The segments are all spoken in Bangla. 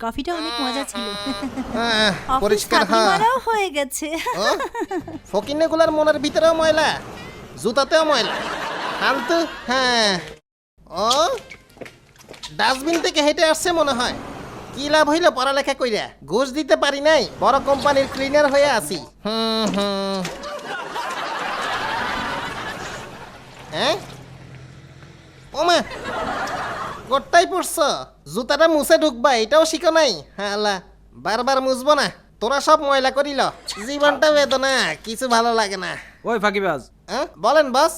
কফিটা অনেক মজা ছিল। অফিস পরিষ্কার হ্যাঁ। ফাঁকিমারাও হয়ে গেছে। ফকিনেগুলার মনের ভিতরেও ময়লা জুতাতেও ময়লা। ফালতু হ্যাঁ। ও ডাস্টবিন থেকে হেঁটে আসছে মনে হয়। কি লাভ হইল পড়ালেখা কইরা? ঘুষ দিতে পারি নাই বড় কোম্পানির ক্লিনার হয়ে আছি। হুম হুম। হ্যাঁ? ওমা গোটাই পড়ছ? জুতাটা মুছে ঢুকবা এটাও শিখো নাই। হালা বারবার মুছবো না। তোরা সব ময়লা করিল জীবনটা বেদনা কিছু ভালো লাগে না। ওই ফাঁকিবাজ। হ্যাঁ বলেন বস।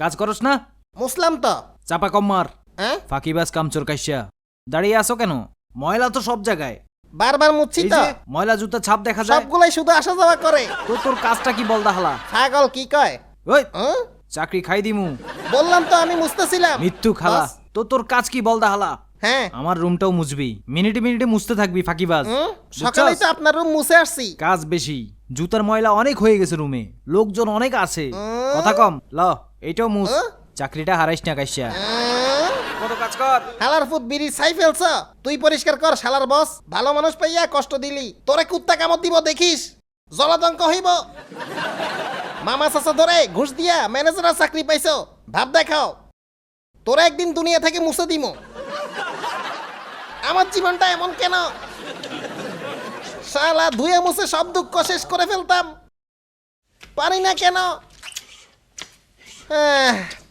কাজ করস না? মুসলাম তো। চাপা কম মার। হ্যাঁ ফাঁকিবাজ কামচোর কাইসা। দাঁড়িয়ে আছো কেন? ময়লা তো সব জায়গায়। বারবার মুছছি এই তো। যে ময়লা জুতা ছাপ দেখা যায়। সবগুলাই শুধু আসা যাওয়া করে। তো তোর কাজটা কি বল দাহলা ছাগল কি কয়? ওই হ্যাঁ? চাকরি খাই দিমু। বললাম তো আমি মুছতেছিলাম। মৃত্যু খালা বস, তো তোর কাজ কি বল দাহলা হ্যাঁ। আমার রুমটাও মুছবি। মিনিটে মিনিটে মুছতে থাকবি ফাঁকিবাজ। হুম, সকালেই তো আপনার রুম মুছে আসছি। কাজ বেশি। জুতার ময়লা অনেক হয়ে গেছে রুমে। লোকজন অনেক আছে। কথা কম। ল এইটাও মুছ। চাকরিটা হারাইস না কাইসা। উম, কত কাজ কর। হালার ফুট বিড়ি ছাই ফেলছ। তুই পরিষ্কার কর শালার বস। ভালো মানুষ পাইয়া কষ্ট দিলি। তোরে কুত্তা কামত দিব দেখিস। জলাতঙ্ক হইব। মামা চাচা ধরে ঘুষ দিয়া ম্যানেজারের চাকরি পাইছো। ভাব দেখাও। তোরা একদিন দুনিয়া থেকে মুছে দিমো। আমার জীবনটা এমন কেন? শালা ধুয়ে মুছে সব দুঃখ শেষ করে ফেলতাম। পারি না কেন?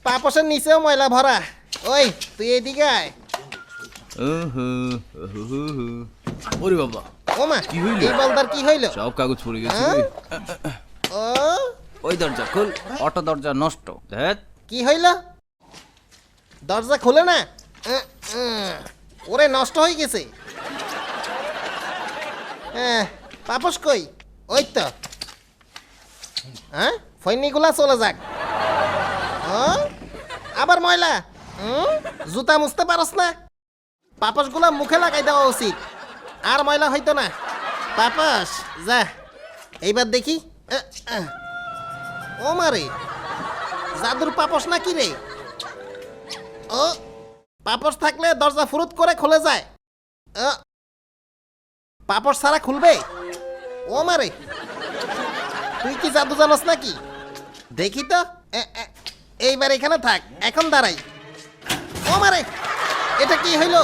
পাপসের নিচেও ময়লা ভরা। ওই তুই এদিকে আয়। ওরে বাবা ওমা কি হইল? এই বলদার কি হইল? সব কাগজ পড়ে গেছে হ্যাঁ? ও? ওই দরজা খুল অটো দরজা নষ্ট। দেখ। কি হইল? দরজা খুলে না? ওরে নষ্ট হয়ে গেছে। পাপস কই? ওই তো। হ্যাঁ? ফৈনিগুলা চলে যাক? আবার ময়লা? জুতা মুছতে পারস না? পাপসগুলা মুখে লাগাই দেওয়া উচিত। আর ময়লা হইতো না। পাপস যা। এইবার দেখি। ও মারে। জাদুর পাপস না কি রে? ও পাপস থাকলে দরজা ফুরুত করে খুলে যায়। ও, পাপস ছাড়া খুলবে? ও মারে তুই কি জাদু জানস নাকি? দেখি তো। এইবার এখানে থাক এখন দাঁড়াই। ও মারে এটা কি হইল?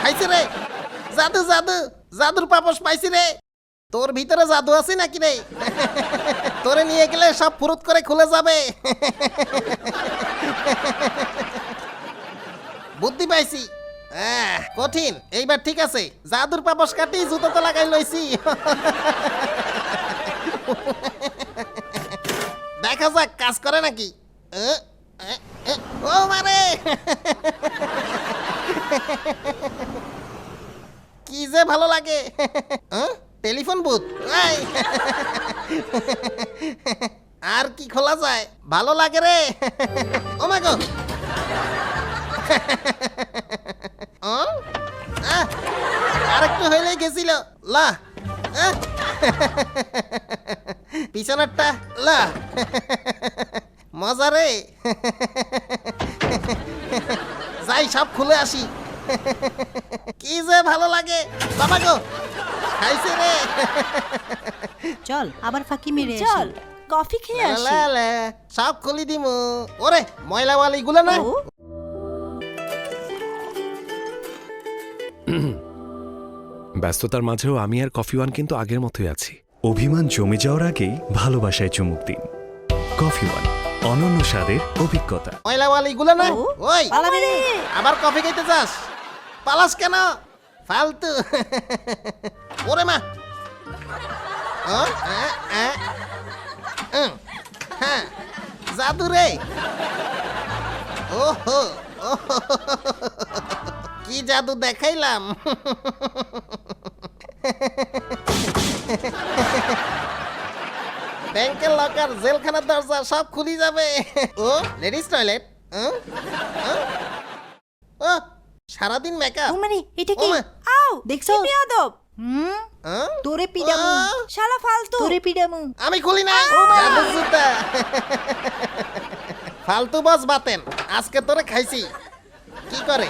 খাইছে রে। জাদু জাদু জাদুর পাপস পাইছি রে। তোর ভিতরে জাদু আছে নাকি রে? তোরে নিয়ে গেলে সব ফুরুত করে খুলে যাবে। বুদ্ধি পাইছি। কঠিন এইবার ঠিক আছে। জাদুর পাপস কাটি জুতোতে লাগাই লইছি। দেখা যাক কাজ করে নাকি? ও মারে! কি যে ভালো লাগে? Telephone booth. আর কি খোলা যায়? ভালো লাগে রে। ও মা গো আহ? আহ, আরেকটু হইলেই গেছিল। লা। পিছনেরটা লা। মজা রে। যাই সব খুলে আসি। কি যে ভালো লাগে। বাবা গো খাইছে রে। চল আবার ফাঁকি মেরে চল কফি খেয়ে আসি। লা লা, সব খুলি দিমু। ওরে ময়লাওয়ালি গুলো না ব্যস্ততার মাঝেও আমি আর কফি ওয়ান কিন্তু আগের মতোই আছি। অভিমান জমে যাওয়ার আগেই ভালোবাসায় চুমুক দিন। কফি ওয়ান অনন্য স্বাদের অভিজ্ঞতা। ময়লাওয়ালি গুলো না? ওই। আবার কফি খাইতে যাস? পালাস কেন? ফালতু। ওরে মা। ও, হ্যাঁ, জাদু রে। ওহো ওহো, কি জাদু দেখাইলাম? ব্যাংকের লকার জেলখানার দরজা সব খুলি যাবে। ও লেডিস টয়লেট? ও সারাদিন মেকআপ ও মানে এটা কি। আও দেখছ? বেয়াদব? হুম? তোরে পিডামু। শালা ফালতু। তোরে পিডামু। আমি খুলি না। জাদুর জুতা। ফালতু বস বাতেন। আজকে তোরে খাইছি। কি করে?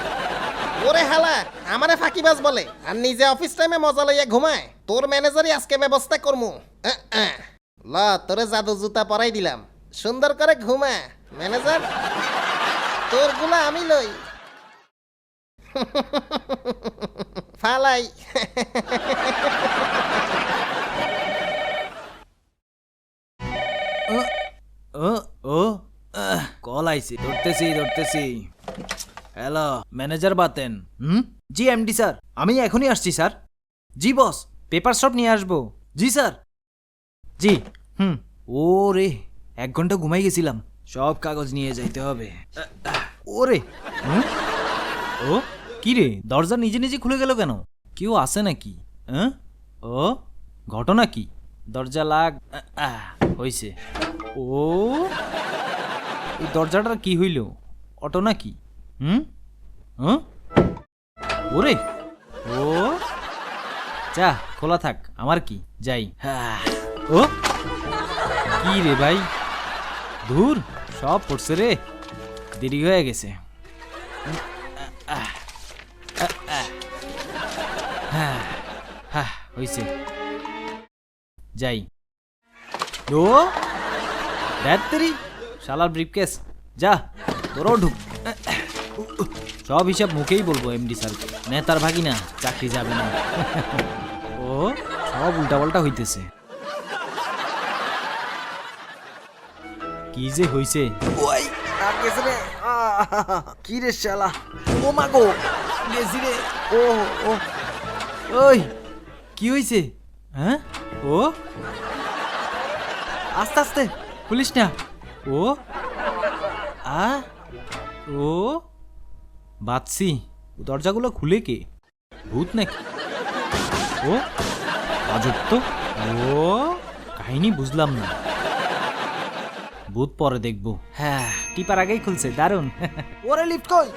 ওরে হালা, আমারে ফাঁকিবাজ বলে। আর নিজে অফিস টাইমে মজা লইয়া ঘুমায়। তোর ম্যানেজারই আজকে ব্যবস্থা করমু। ল, তোরে জাদু জুতা পরাই দিলাম। সুন্দর করে ঘুমা। ম্যানেজার তোরগুলা আমি লই। ফালাই। ও ও কল আইছি, ধরতেছি ধরতেছি। Hello manager Baten. হুম? জি এমডি স্যার। আমি এখনই আসছি স্যার। জি বস পেপার সব নিয়ে আসব। জি স্যার। জি হুম। ও রে এক ঘণ্টা ঘুমাই গেছিলাম। সব কাগজ নিয়ে যাইতে হবে। আহ, ওরে হুম? ও কি রে দরজা নিজে নিজে খুলে গেল কেন? কেউ আসে নাকি? হ্যাঁ ও ঘটনা কি? দরজা লাগ হইছে। ও দরজাটার কি হইল? অটো নাকি? হুম? হ্যাঁ ওরে? ও? যা খোলা থাক আমার কি? যাই। হ্যাঁ। ও? কি রে ভাই? ধুর সব পড়ছে রে। দেরি হয়ে গেছে। হ্যাঁ হ্যাঁ হইছে। যাই। ও? ব্যাটারি? শালার ব্রিফকেস। যা তোরও ঢুক। সব হিসাব মুখেই বলব এমডি স্যারকে নেতার ভাগি না চাকরি যাবে না। ও সব উল্টাপাল্টা হইতেছে। কি যে হইছে? ওই আর গেছে রে কি রে শালা? ও মাগো গেছি রে ও ও। ওই কি হইছে? হ্যাঁ? ও? আস্তে আস্তে পুলিশ না। ও? আ? ও? বাচ্ছি দরজাগুলো খুলে কে? ভূত নাকি? ও তো ও কাহিনী বুঝলাম না। ভূত পরে দেখব। হ্যাঁ টিপার আগেই খুলছে দারুণ ওরে লিফট কই?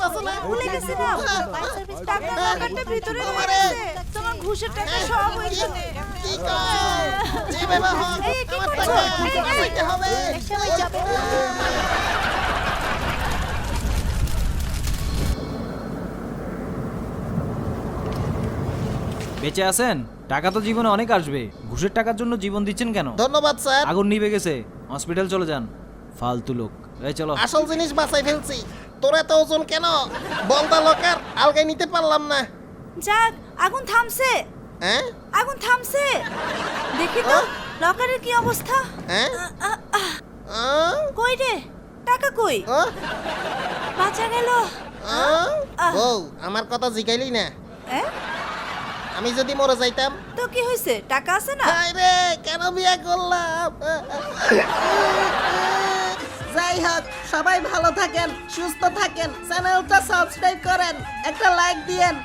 বাচ্চা দুটো না? ভুলে গেছিলাম টাকা দোকানটা ভিতরে আমারে। তোমার ঘুষের টাকা সব ওইখানে। কি কয় যেভাবে হোক আমার টাকা এই, এই, হবে। একসময় যাবে বেঁচে আছেন? টাকা তো জীবনে অনেক আসবে। ঘুষের টাকার জন্য জীবন দিচ্ছেন কেন? ধন্যবাদ স্যার। আগুন নিভে গেছে। হসপিটাল চলে যান। ফালতু লোক। এই চলো। আসল জিনিস বাঁচাই ফেলছি। তোর এত ওজন কেন? বলদা লোকার আলগাই নিতে পারলাম না। যাক আগুন থামছে। হ্যাঁ? আগুন থামছে। দেখি তো লকারের কি অবস্থা? হ্যাঁ? কই রে? টাকা কই? বাঁচা গেল। বউ আমার কথা জিগাইলি না? এ? আমি যদি মরে যাইতাম? তো কি হয়েছে টাকা আছে না? হায় রে কেন বিয়া করলাম? যাই হোক সবাই ভালো থাকেন সুস্থ থাকেন চ্যানেলটা সাবস্ক্রাইব করেন একটা লাইক দিয়েন।